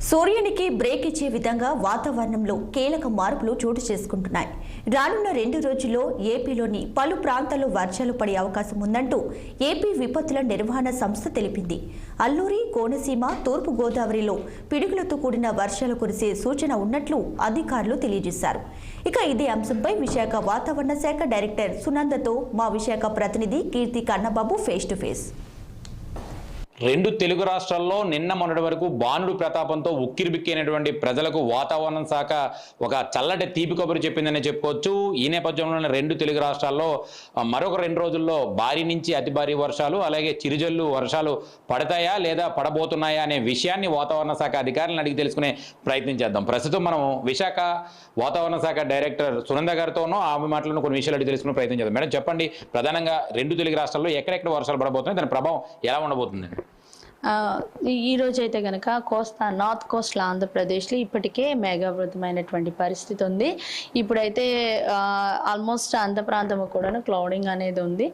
సూర్యునికి బ్రేక్ ఇచ్చే విధంగా వాతావరణంలో కీలక మార్పులు చోటు చేసుకుంటున్నాయి. రానున్న రెండు రోజుల్లో ఏపీలోని పలు ప్రాంతాల్లో వర్షాలు పడే అవకాశం ఉందంటూ ఏపీ విపత్తుల నిర్వహణ సంస్థ తెలిపింది. అల్లూరి కోనసీమ తూర్పు గోదావరిలో పిడుగులతో కూడిన వర్షాలు కురిసే సూచన ఉన్నట్లు అధికారులు తెలియజేశారు. ఇక ఇదే అంశంపై విశాఖ వాతావరణ శాఖ డైరెక్టర్ సునందతో మా విశాఖ ప్రతినిధి Keerthi Kannababu face to face రెండు తెలుగు రాష్ట్రాల్లో నిన్న మొన్నటి వరకు బాణుడు ప్రతాపంతో ఉక్కిరిబిక్కినటువంటి ప్రజలకు వాతావరణం శాఖ ఒక చల్లటి తీపి కబురు చెప్పిందని చెప్పుకోవచ్చు. ఈ నేపథ్యంలోనే రెండు తెలుగు రాష్ట్రాల్లో మరొక రెండు రోజుల్లో భారీ నుంచి అతి భారీ వర్షాలు అలాగే చిరుజల్లు వర్షాలు పడతాయా లేదా పడబోతున్నాయా అనే విషయాన్ని వాతావరణ శాఖ అధికారులను అడిగి తెలుసుకునే ప్రయత్నం చేద్దాం. ప్రస్తుతం మనం విశాఖ వాతావరణ శాఖ డైరెక్టర్ సునంద గారితోనూ ఆమె మాటలను కొన్ని విషయాలు అడిగి తెలుసుకునే ప్రయత్నం చేద్దాం. మేడం చెప్పండి. ప్రధానంగా రెండు తెలుగు రాష్ట్రాల్లో ఎక్కడెక్కడ వర్షాలు పడబోతున్నాయి? దాని ప్రభావం ఎలా ఉండబోతుంది? ఈ- రోజైతే అయితే కనుక కోస్తా నార్త్ కోస్ట్ల ఆంధ్రప్రదేశ్లో ఇప్పటికే మేఘావృతమైనటువంటి పరిస్థితి ఉంది. ఇప్పుడైతే ఆల్మోస్ట్ అంత ప్రాంతం కూడాను క్లౌడింగ్ అనేది ఉంది.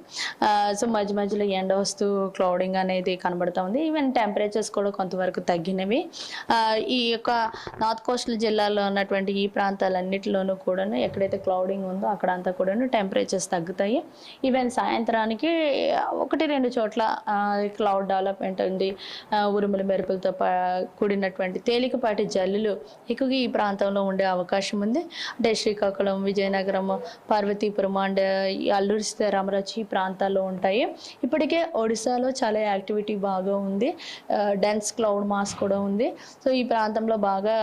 సో మధ్య మధ్యలో ఎండ వస్తూ క్లౌడింగ్ అనేది కనబడుతూ ఉంది. ఈవెన్ టెంపరేచర్స్ కూడా కొంతవరకు తగ్గినవి. ఈ యొక్క నార్త్ కోస్టల్ జిల్లాలో ఉన్నటువంటి ఈ ప్రాంతాలన్నిటిలోనూ కూడాను ఎక్కడైతే క్లౌడింగ్ ఉందో అక్కడ అంతా కూడాను టెంపరేచర్స్ తగ్గుతాయి. ఈవెన్ సాయంత్రానికి ఒకటి రెండు చోట్ల క్లౌడ్ డెవలప్మెంట్ ఉంది. ఉరుములు మెరుపులతో పా- కూడినటువంటి తేలికపాటి జల్లులు ఎక్కువగా ఈ ప్రాంతంలో ఉండే అవకాశం ఉంది. అంటే శ్రీకాకుళం విజయనగరం పార్వతీపురం అండ్ అల్లూరి సీతారామరాజు ఈ ప్రాంతాల్లో ఉంటాయి. ఇప్పటికే ఒడిశాలో చాలా యాక్టివిటీ బాగా ఉంది. డెన్స్ క్లౌడ్ మాస్ కూడా ఉంది. సో ఈ ప్రాంతంలో బాగా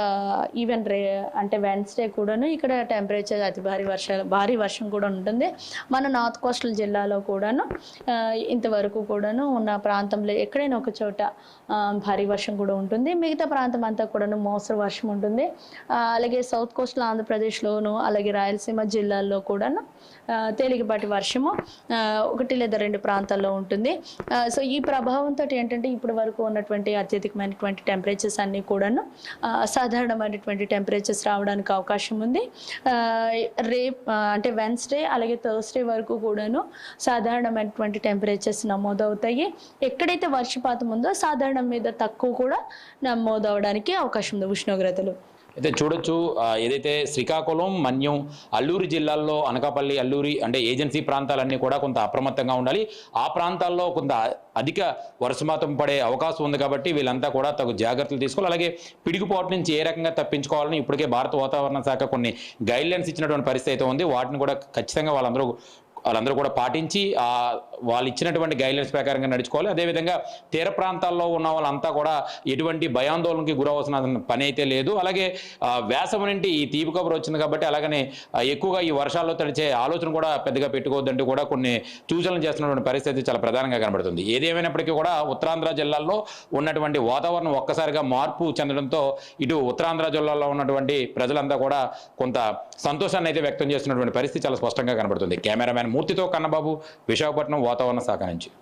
ఈవెన్ రే అంటే వెన్స్డే కూడాను ఇక్కడ టెంపరేచర్ అతి భారీ వర్షాలు భారీ వర్షం కూడా ఉంటుంది. మన నార్త్ కోస్టల్ జిల్లాలో కూడాను ఇంతవరకు కూడాను ఉన్న ప్రాంతంలో ఎక్కడైనా ఒక చోట చోట భారీ వర్షం కూడా ఉంటుంది. మిగతా ప్రాంతం అంతా కూడాను మోస్తరు వర్షం ఉంటుంది. అలాగే సౌత్ కోస్టల్ ఆంధ్రప్రదేశ్లోను అలాగే రాయలసీమ జిల్లాల్లో కూడాను తేలికపాటి వర్షము ఒకటి లేదా రెండు ప్రాంతాల్లో ఉంటుంది. సో ఈ ప్రభావంతో ఏంటంటే ఇప్పటి వరకు ఉన్నటువంటి అత్యధికమైనటువంటి టెంపరేచర్స్ అన్నీ కూడాను అసాధారణమైనటువంటి టెంపరేచర్స్ రావడానికి అవకాశం ఉంది. రేప్ అంటే వెన్స్డే అలాగే థర్స్డే వరకు కూడాను సాధారణమైనటువంటి టెంపరేచర్స్ నమోదవుతాయి. ఎక్కడైతే వర్షపాతం ఉందో సాధారణం మీద తక్కువ కూడా నమోదవడానికి అవకాశం ఉంది ఉష్ణోగ్రతలు. అయితే చూడొచ్చు ఏదైతే శ్రీకాకుళం మన్యం అల్లూరి జిల్లాల్లో అనకాపల్లి అల్లూరి అంటే ఏజెన్సీ ప్రాంతాలన్నీ కూడా కొంత అప్రమత్తంగా ఉండాలి. ఆ ప్రాంతాల్లో కొంత అధిక వర్షపాతం పడే అవకాశం ఉంది కాబట్టి వీళ్ళంతా కూడా తగు జాగ్రత్తలు తీసుకోవాలి. అలాగే పిడుగుపాటు నుంచి ఏ రకంగా తప్పించుకోవాలని ఇప్పటికే భారత వాతావరణ శాఖ కొన్ని గైడ్లైన్స్ ఇచ్చినటువంటి పరిస్థితి అయితే ఉంది. వాటిని కూడా ఖచ్చితంగా వాళ్ళందరూ వాళ్ళందరూ కూడా పాటించి ఆ వాళ్ళు ఇచ్చినటువంటి గైడ్లైన్స్ ప్రకారంగా నడుచుకోవాలి. అదేవిధంగా తీర ప్రాంతాల్లో ఉన్న వాళ్ళంతా కూడా ఎటువంటి భయాందోళనకి గురవలసిన పని అయితే లేదు. అలాగే వేసవి నుండి ఈ తీపి కబురు వచ్చింది కాబట్టి అలాగనే ఎక్కువగా ఈ వర్షాల్లో తడిచే ఆలోచన కూడా పెద్దగా పెట్టుకోవద్దంటూ కూడా కొన్ని సూచనలు చేస్తున్నటువంటి పరిస్థితి చాలా ప్రధానంగా కనబడుతుంది. ఏదేమైనప్పటికీ కూడా ఉత్తరాంధ్ర జిల్లాల్లో ఉన్నటువంటి వాతావరణం ఒక్కసారిగా మార్పు చెందడంతో ఇటు ఉత్తరాంధ్ర జిల్లాలో ఉన్నటువంటి ప్రజలంతా కూడా కొంత సంతోషాన్ని అయితే వ్యక్తం చేస్తున్నటువంటి పరిస్థితి చాలా స్పష్టంగా కనబడుతుంది. కెమెరామ్యాన్ మూర్తితో కన్నబాబు విశాఖపట్నం వాతావరణ శాఖ నుంచి.